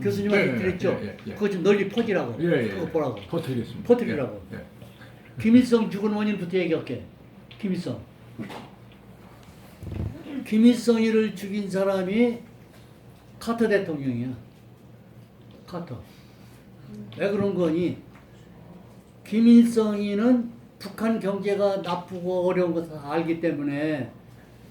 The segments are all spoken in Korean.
교수님한테 예, 예, 그랬죠. 예, 예, 예. 그거 좀 널리 퍼지라고. 예, 예. 그거 보라고. 퍼뜨리겠습니다. 퍼뜨리라고. 예, 예. 김일성 죽은 원인부터 얘기할게. 김일성. 김일성이를 죽인 사람이 카터 대통령이야. 카터. 왜 그런 거니? 김일성이는 북한 경제가 나쁘고 어려운 것을 알기 때문에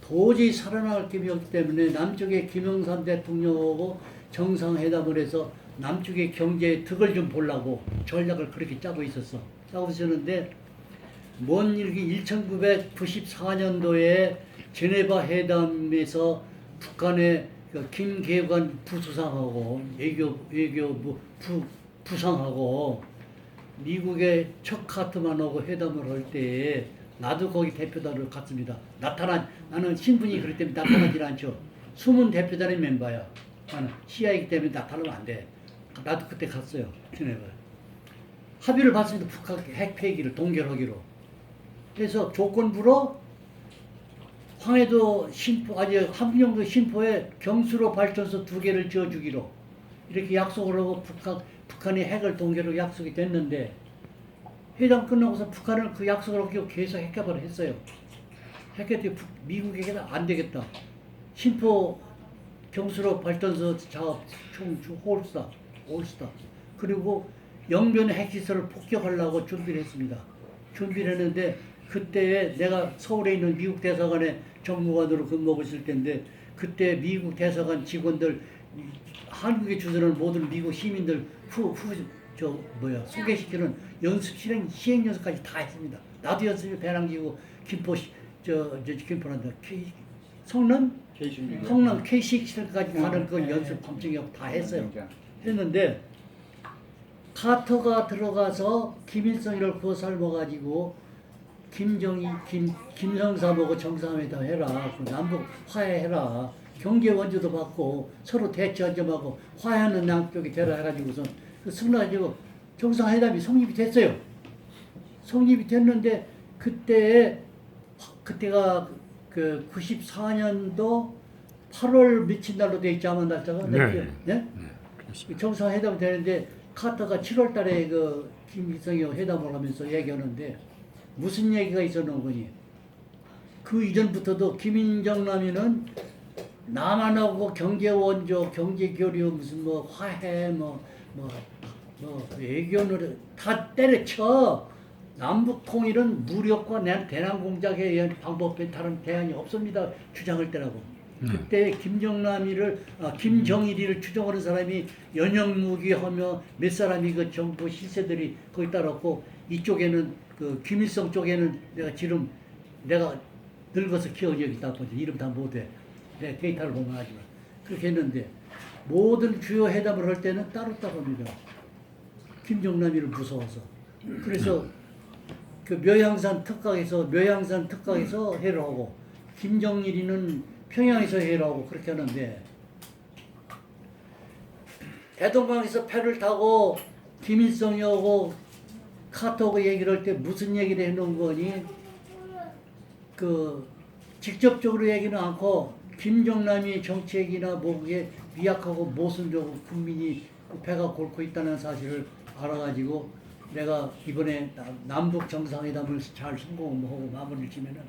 도저히 살아나갈 길이 없기 때문에 남쪽에 김영삼 대통령하고 정상회담을 해서 남쪽의 경제의 득을 좀 보려고 전략을 그렇게 짜고 있었어. 짜고 있었는데 먼 일기 1994년도에 제네바 회담에서 북한의 그 김계관 부수상하고 외교 외교부 부, 부상하고 미국의 척 카트만하고 회담을 할 때 나도 거기 대표단으로 갔습니다. 나타난 나는 신분이 그렇기 때문에 나타나질 않죠. 숨은 대표단의 멤버야. CI이기 때문에 나타나면 안 돼. 나도 그때 갔어요. 제네바. 합의를 봤습니다. 북한 핵 폐기를 동결하기로. 그래서 조건부로 황해도 신포 아니 함경도 신포에 경수로 발전소 두 개를 지어주기로 이렇게 약속을 하고 북한 북한이 핵을 동결하고 약속이 됐는데 회담 끝나고서 북한은 그 약속을 어기고 계속 핵개발을 했어요. 핵개발 미국에게는 안 되겠다. 신포 경수로 발전소 작업 총 홀스타 홀스타 그리고 영변 핵시설을 폭격하려고 준비를 했습니다. 준비를 했는데 그때 내가 서울에 있는 미국 대사관에 정무관으로 근무하고 있을 때인데 그때 미국 대사관 직원들 이- 한국에 주소는 모든 미국 시민들 후 후 저 뭐야 소개시키는 연습 실행 시행 연습까지 다 했습니다. 나도 연습이 배낭지고 김포 시- 저, 저 김포란다 K 성남 성남 K6까지 가는 그 연습 검증하고 다 했어요. 했는데 카터가 들어가서 김일성이를 구워 삶아가지고 김정희, 김, 김성삼하고 정상회담 해라. 그 남북 화해해라. 경제 원조도 받고 서로 대치 안점하고 화해하는 양쪽이 되라 해가지고서 그 승낙가지고 정상회담이 성립이 됐어요. 성립이 됐는데 그때 그때가 그 94년도 8월 미친 날로 돼 있지 않은 날짜가 네. 네? 그 정상회담 되는데 카터가 7월 달에 그 김일성이 회담을 하면서 얘기하는데 무슨 얘기가 있었는 거니? 그 이전부터도 김인정 남이는 남한하고 경제 원조, 경제 교류 무슨 뭐 화해 뭐 뭐 뭐 외교를 다 때려쳐 남북 통일은 무력과 내- 대남 공작에 의한 방법에 다른 대안이 없습니다. 주장할 때라고. 그때 김정남이를 아, 김정일이를 추종하는 사람이 연영무기하며 몇 사람이 그 정부 실세들이 거기 따랐고 이쪽에는 그 김일성 쪽에는 내가 지금 내가 늙어서 기억력이 나쁘지 이름 다 못해 내 데이터를 보면 하지만. 그렇게 했는데 모든 주요 회담을 할 때는 따로따로 합니다. 김정남이를 무서워서. 그래서 그 묘양산 특각에서 묘양산 특각에서 회를 하고 김정일이는 평양에서 회를 하고 그렇게 하는데 대동강에서 배를 타고 김일성이 오고 카톡하고 얘기를 할 때 무슨 얘기를 해놓은 거니? 그 직접적으로 얘기는 않고 김정남이 정책이나 뭐 그게 미약하고 모순적으로 국민이 그 배가 골고 있다는 사실을 알아가지고 내가 이번에 나- 남북 정상회담을 잘 성공하고 마무리를 지면은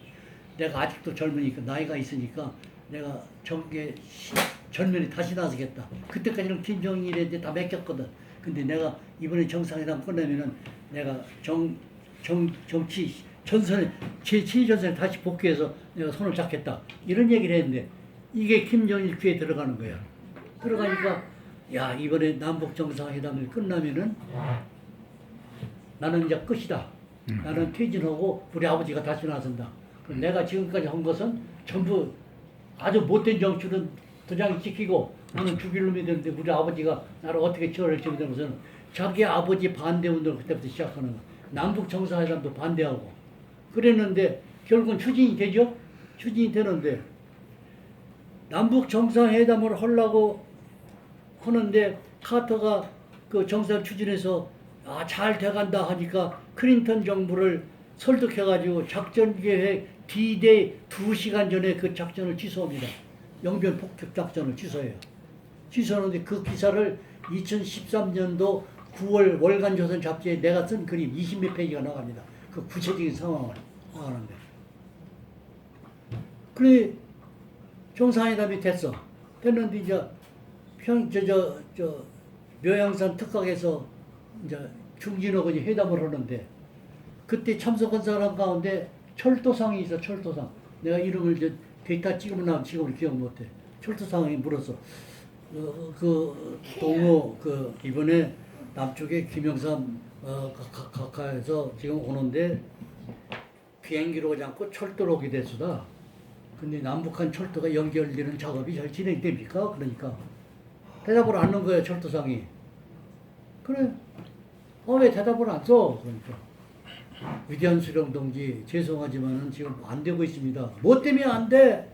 내가 아직도 젊으니까 나이가 있으니까 내가 정계 시- 전면에 다시 나서겠다. 그때까지는 김정일한테 다 맡겼거든. 근데 내가 이번에 정상회담 끝내면은 내가 정, 정, 정치 전선에 제 제2전선에 다시 복귀해서 내가 손을 잡겠다. 이런 얘기를 했는데 이게 김정일 귀에 들어가는 거야. 들어가니까 야 이번에 남북 정상회담이 끝나면은 나는 이제 끝이다. 나는 퇴진하고 우리 아버지가 다시 나선다. 그럼 내가 지금까지 한 것은 전부 아주 못된 정치는 도장이 찍히고 나는 죽일 놈이 되는데 우리 아버지가 나를 어떻게 처리할지 모르는 것은 자기 아버지 반대 운동을 그때부터 시작하는 거야. 남북 정상회담도 반대하고 그랬는데 결국은 추진이 되죠. 추진이 되는데 남북 정상회담을 하려고 하는데 카터가 그 정상 추진해서 아, 잘 돼간다 하니까 클린턴 정부를 설득해가지고 작전 계획 D-Day 2시간 전에 그 작전을 취소합니다. 영변 폭격 작전을 취소해요. 취소하는데 그 기사를 2013년도 9월 월간 조선 잡지에 내가 쓴 그림 20몇 페이지가 나갑니다. 그 구체적인 상황을 나가는데. 그래 정상회담이 됐어. 됐는데 이제 평 저 저 저 묘양산 특각에서 이제 중진하고 이제 회담을 하는데 그때 참석한 사람 가운데 철도상이 있어 철도상. 내가 이름을 이제 데이터 찍으면 나 지금 기억 못해. 철도상이 물었어. 어, 그 동호 그 이번에 남쪽에 김영삼 어, 가- 가- 가까이서 지금 오는데 비행기로 오지 않고 철도로 오게 됐수다. 근데 남북한 철도가 연결되는 작업이 잘 진행됩니까? 그러니까 대답을 안 하는 거예요 철도상이. 그래. 어 왜 대답을 안 써? 그러니까 위대한 수령 동지 죄송하지만은 지금 안 되고 있습니다. 뭐 때문에 안 돼?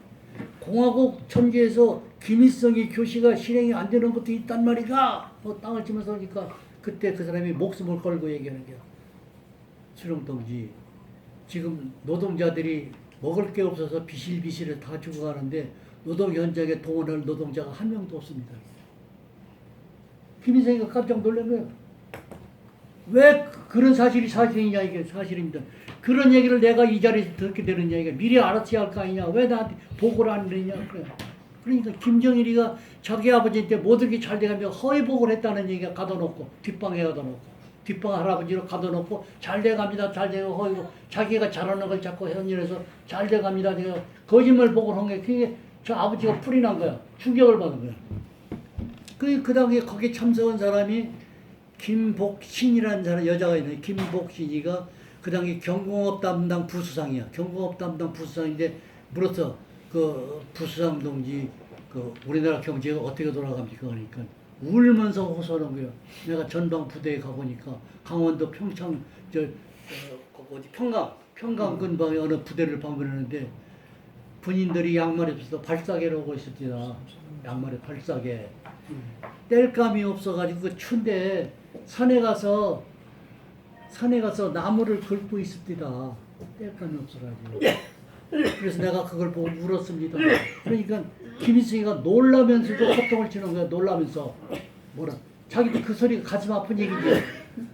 공화국 천지에서 김일성이 교시가 실행이 안 되는 것도 있단 말이가. 뭐 땅을 치면서 그러니까 그때 그 사람이 목숨을 걸고 얘기하는 거야. 수령 동지 지금 노동자들이 먹을 게 없어서 비실비실을 다 죽어가는데 노동 현장에 동원할 노동자가 한 명도 없습니다. 김인성이가 깜짝 놀란 거예요. 왜 그- 그런 사실이 사실이냐 이게 사실입니다. 그런 얘기를 내가 이 자리에서 듣게 되는 얘기가 미리 알았어야 할 거 아니냐. 왜 나한테 보고를 안 했냐. 그래. 그러니까 김정일이가 자기 아버지한테 모든 게 잘 돼가며 허위 보고를 했다는 얘기가 가둬놓고 뒷방에 가둬놓고 뒷방 할아버지로 가둬놓고 잘 돼갑니다. 잘 돼가 허위고 자기가 잘하는 걸 자꾸 현실에서 잘 돼갑니다. 내가 거짓말 보고를 한게 그게 저 아버지가 풀이 난 거야. 충격을 받은 거야. 그, 그 당시에 거기 참석한 사람이 김복신이라는 사람, 여자가 있는데, 김복신이가 그 당시 경공업 담당 부수상이야. 경공업 담당 부수상인데, 물었어. 그 부수상 동지, 그 우리나라 경제가 어떻게 돌아갑니까? 그러니까 울면서 호소하는 거예요. 내가 전방 부대에 가보니까 강원도 평창, 저, 어, 그 어디 평강, 평강 근방에 어느 부대를 방문했는데, 군인들이 양말이 없어서 발사계로 오고 있었지나 양말에 발사계 뗄감이 없어가지고 그 추운데 산에 가서 산에 가서 나무를 긁고 있습니다. 뗄감이 없어가지고. 그래서 내가 그걸 보고 울었습니다. 그러니까 김일성이가 놀라면서도 호통을 치는 거야 놀라면서. 뭐라 자기도 그 소리가 가슴 아픈 얘기지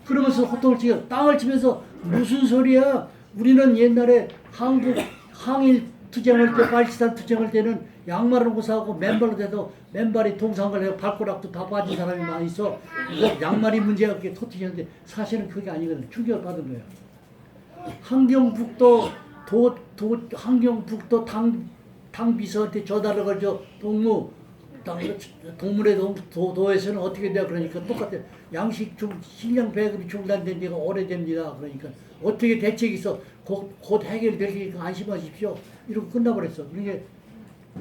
그러면서 호통을 치고 땅을 치면서 무슨 소리야? 우리는 옛날에 한국 항일 투쟁할 때 발시단 투쟁할 때는 양말을 하고 사고 맨발로 돼도 맨발이 동상을 해고 발가락도 다 빠진 사람이 많이 있어. 이거 양말이 문제가 그렇게 터트리는데 사실은 그게 아니거든 충격을 받은 거예요. 환경북도 도, 도 환경북도 당, 당 비서한테 전화를 걸죠. 동무 당, 동물의 도, 도, 도에서는 어떻게 돼요? 그러니까 똑같아 양식 중 식량 배급이 중단된 지가 오래됩니다 그러니까 어떻게 대책이 있어? 곧, 곧 해결될 테니까 안심하십시오. 이러고 끝나버렸어. 그러니까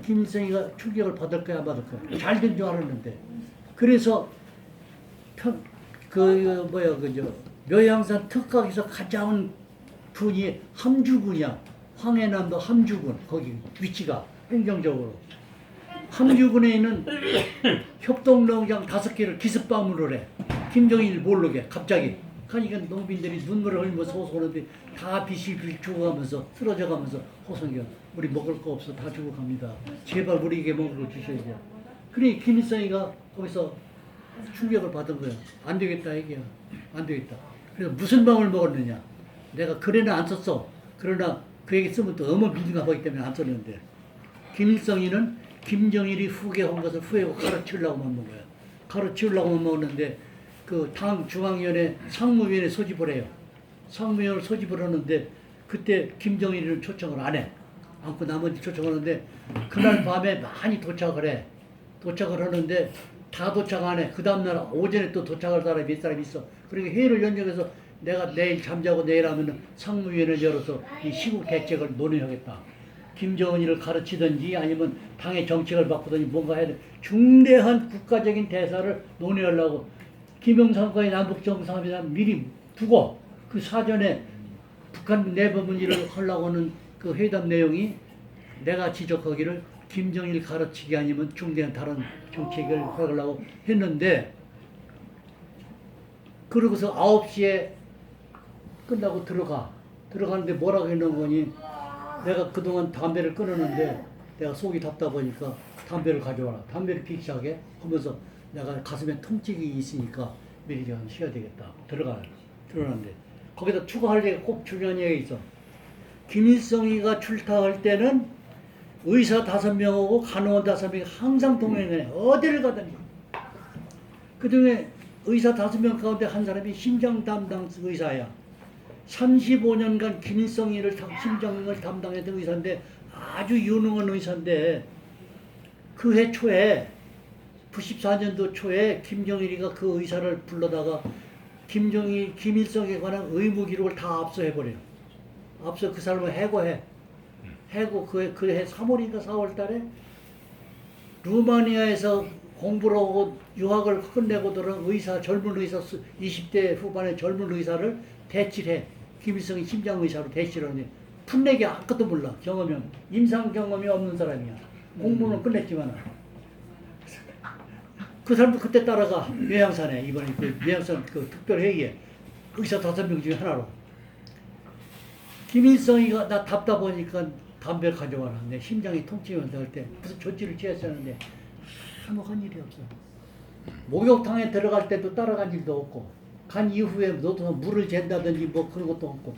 김일성이가 충격을 받을 거야 안 받을 거야 잘 된 줄 알았는데 그래서 평, 그 뭐야 그저 묘양산 특각에서 가장 군이 함주군이야. 황해남도 함주군 거기 위치가 행정적으로 함주군에 있는 협동농장 다섯 개를 기습방문을 해. 김정일 모르게 갑자기. 그러니까 농민들이 눈물을 흘리면서 호소하는데 다 비실비실 죽어가면서 쓰러져가면서 호소해요. 우리 먹을 거 없어 다 죽어갑니다. 제발 우리에게 먹을 거 주셔야죠. 그래 김일성이가 거기서 충격을 받은 거야. 안 되겠다 이게야. 안 되겠다. 그래서 무슨 방을 먹었느냐. 내가 글에는 안 썼어. 그러나 그 얘기 쓰면 또 너무 민감하기 때문에 안 썼는데. 김일성이는 김정일이 후계한 것을 후회하고 가르치려고만 거야. 가르치려고만 먹었는데 그 당 중앙위원회 상무위원회 소집을 해요. 상무위원회 소집을 하는데 그때 김정일을 초청을 안 해. 않고 나머지 초청하는데 그날 밤에 많이 도착을 해. 도착을 하는데 다 도착 안 해. 그 다음날 오전에 또 도착할 사람이 몇 사람 있어. 그러니까 회의를 연정해서 내가 내일 잠자고 내일 하면은 상무위원회를 열어서 이 시국 대책을 논의하겠다. 김정은이를 가르치든지 아니면 당의 정책을 바꾸든지 뭔가 해야 돼. 중대한 국가적인 대사를 논의하려고 김영삼과의 남북 정상회담 미리 두고 그 사전에 북한 내부 문제를 하려고 하는 그 회담 내용이 내가 지적하기를 김정일 가르치기 아니면 중대한 다른 정책을 하려고 했는데 그러고서 9시에 끝나고 들어가. 들어가는데 뭐라고 해놓은 거니 내가 그동안 담배를 끊었는데 내가 속이 답답하니까 담배를 가져와라. 담배를 피기 시작해. 하면서 내가 가슴에 통증이 있으니까 미리 좀 쉬어야 되겠다. 들어가 들어가는데 거기다 추가할 얘기가 꼭 중요한 얘기가 있어. 김일성이가 출타할 때는 의사 다섯 명하고 간호원 다섯 명이 항상 동행해. 어디를 가든지. 그중에 의사 다섯 명 가운데 한 사람이 심장 담당 의사야. 35년간 김일성이를 다- 심장을 담당했던 의사인데 아주 유능한 의사인데 그 해 초에 94년도 초에 김정일이가 그 의사를 불러다가 김정일, 김일성에 관한 의무 기록을 다 압수해버려요. 앞서 그 사람을 해고해. 해고 그해 그해 3월인가 4월 달에 루마니아에서 공부를 하고 유학을 끝내고 들어온 의사 젊은 의사 수- 20대 후반의 젊은 의사를 대치해. 김일성이 심장 의사로 대치하는데 풋내기 아무것도 몰라. 경험이 없- 임상 경험이 없는 사람이야. 공부는 끝냈지만 그 사람도 그때 따라가 매양산에 이번에 그 매양산 그 특별 회의에 의사 다섯 명 중에 하나로 김일성이가 나 답답하니까 담배 가져와라. 내 심장이 통증이 온다 할 때 무슨 조치를 취했었는데 아무 한 일이 없어. 목욕탕에 들어갈 때도 따라간 일도 없고 간 이후에 너도 물을 잰다든지 뭐 그런 것도 없고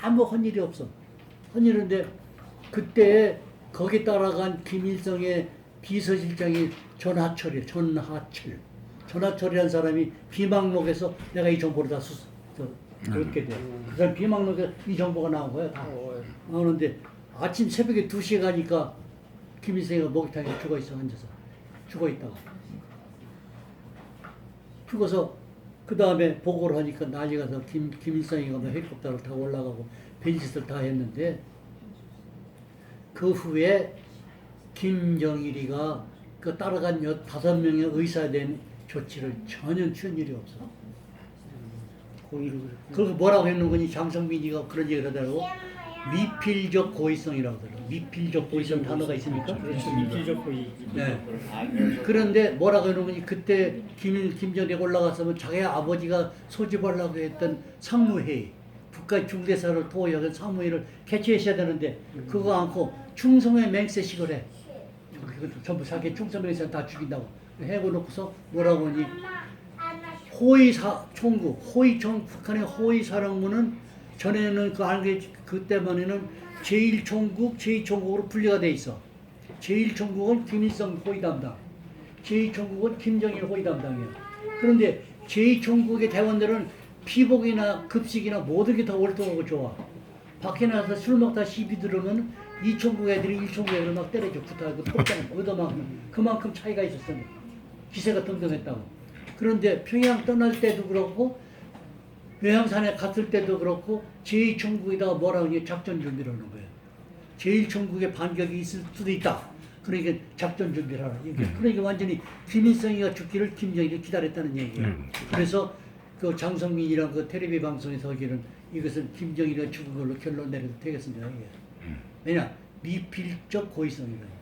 아무 한 일이 없어. 한 일인데 그때 거기 따라간 김일성의 비서실장이 전하철이야. 전하철. 전하철이라는 사람이 비망록에서 내가 이 정보를 다 수, 저, 얻게 돼. 그 사람 비망록에 이 정보가 나온 거야. 다. 나오는데 아침 새벽에 2시에 가니까 김일성이가 목욕탕에 죽어 있어 앉아서 죽어 있다가 죽어서 그 다음에 보고를 하니까 난리가 나서 김, 김일성이가 뭐 헬리콥터를 타고 올라가고 별짓을 다 했는데 그 후에 김정일이가 그 따라간 여 다섯 명의 의사에 대한 조치를 전혀 취한 일이 없어. 고의로 그래서 뭐라고 했는 거니? 장성민이가 그런 얘기를 하더라고. 미필적 고의성이라고 하더라고. 미필적 고의성 단어가 있습니까? 그렇죠 미필적 고의. 네. 그런데 뭐라고 거니? 그때 김, 김정일이 올라갔으면 자기 아버지가 소집하려고 했던 상무회의 북한 중대사를 토의하는 상무회의를 개최했어야 되는데 그거 않고 충성의 맹세식을 해 전부 자기 충성 맹세 다 죽인다고 해고 놓고서 뭐라고 하니 호위사 총국, 호위총 북한의 호위사령부는 전에는 그 알게 그때만에는 제1총국, 제2총국으로 분리가 돼 있어. 제1총국은 김일성 호위 담당, 제2총국은 김정일 호위 담당이야. 그런데 제2총국의 대원들은 피복이나 급식이나 모든 게 다 월등하고 좋아. 밖에 나가서 술 먹다 시비 들으면 이 총국 애들이 1총국 애들을 막 때려줘. 구타하고 톱장 얻어만큼 그만큼 차이가 있었어. 기세가 등등했다고. 그런데 평양 떠날 때도 그렇고 외양산에 갔을 때도 그렇고 제2총국에다가 뭐라고 하니 작전 준비를 하는 거예요. 제1총국의 반격이 있을 수도 있다. 그러니까 작전 준비를 하라. 이게 그러니까 완전히 김일성이가 죽기를 김정일이 기다렸다는 얘기예요. 그래서 그 장성민이랑 그 텔레비 방송에서 하기는 이것은 김정일이 죽은 걸로 결론 내려도 되겠습니다. 이게. 왜냐 미필적 고의성이거든요.